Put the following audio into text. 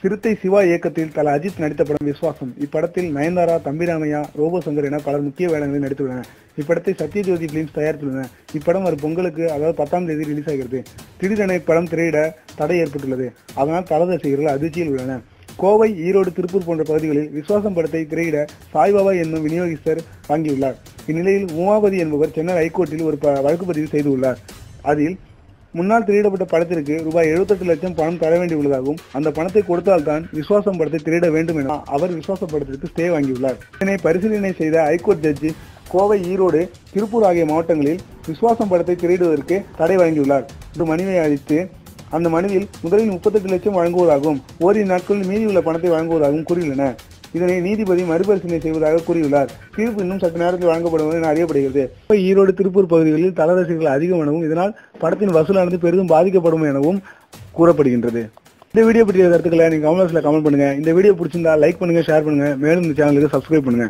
சிறுத்தை சிவா இயக்கத்தில் தல அஜித் நடித்த படம் விஸ்வாசம். இப்படத்தில் நயன்தாரா தம்பிராமையா ரோபோசங்கர் என பலர் முக்கிய வேடங்களில் நடித்துள்ளனர். இப்படத்தை சத்யஜோதி பிலிம்ஸ் தயாரித்துள்ளன இப்படம் ஒரு பொங்கலுக்கு அதாவது பத்தாம் தேதி ரிலீஸ் ஆகிறது. திடீரென படம் திரையிட தடை ஏற்பட்டுள்ளது. அதனால் தல ரசிகர்கள் அதிர்ச்சியில் உள்ளனர். கோவை ஈரோடு திருப்பூர் போன்ற பகுதிகளில் விஸ்வாசம் படத்தை திரையிட சாய்பாபா என்னும் விநியோகிஸ்தர் வாங்கியுள்ளார். இந்நிலையில் உமாபதி என்பவர் சென்னை ஹைகோர்ட்டில் ஒரு ப- வழக்கு பதிவு செய்துள்ளார். அதில் முன்னால் திரையிடப்பட்ட படத்திற்கு ரூபாய் 78 லட்சம் பணம் தர வேண்டியுள்ளதாகவும் அந்த பணத்தை கொடுத்தால்தான் விசுவாசம் படத்தை திரையிட வேண்டும் என அவர் விஸ்வாச படத்திற்கு ஸ்டே வாங்கியுள்ளார். இதனை பரிசீலனை செய்த ஹைகோர்ட் ஜட்ஜி கோவை ஈரோடு திருப்பூர் ஆகிய மாவட்டங்களில் விஸ்வாசம் படத்தை திரையிடுவதற்கு தடை வழங்கியுள்ளார் ஒரு மனுவை அளித்து அந்த மனுவில் முதலில் 38 லட்சம் வழங்குவதாகவும் ஓரிரு நாட்களில் மீதியுள்ள பணத்தை வழங்குவதாகவும் கூறியுள்ளன. இதனை நீதிபதி மறுபரிசீலனை செய்வதாக கூறியுள்ளார். தீர்ப்பு இன்னும் சற்று நேரத்தில் வழங்கப்படும் என அறியப்படுகிறது. ஈரோடு திருப்பூர் பகுதிகளில் தல ரசிகர்கள் அதிகம் எனவும் இதனால் படத்தின் வசூலானது பெரிதும் பாதிக்கப்படும் எனவும் கூறப்படுகின்றது. இந்த வீடியோ பற்றிய கருத்துக்களை நீங்க கமெண்ட்ஸ்ல கமெண்ட் பண்ணுங்க. இந்த வீடியோ பிடிச்சிருந்தா லைக் பண்ணுங்க ஷேர் பண்ணுங்க. மேலும் இந்த சேனலுக்கு சப்ஸ்கிரைப் பண்ணுங்க.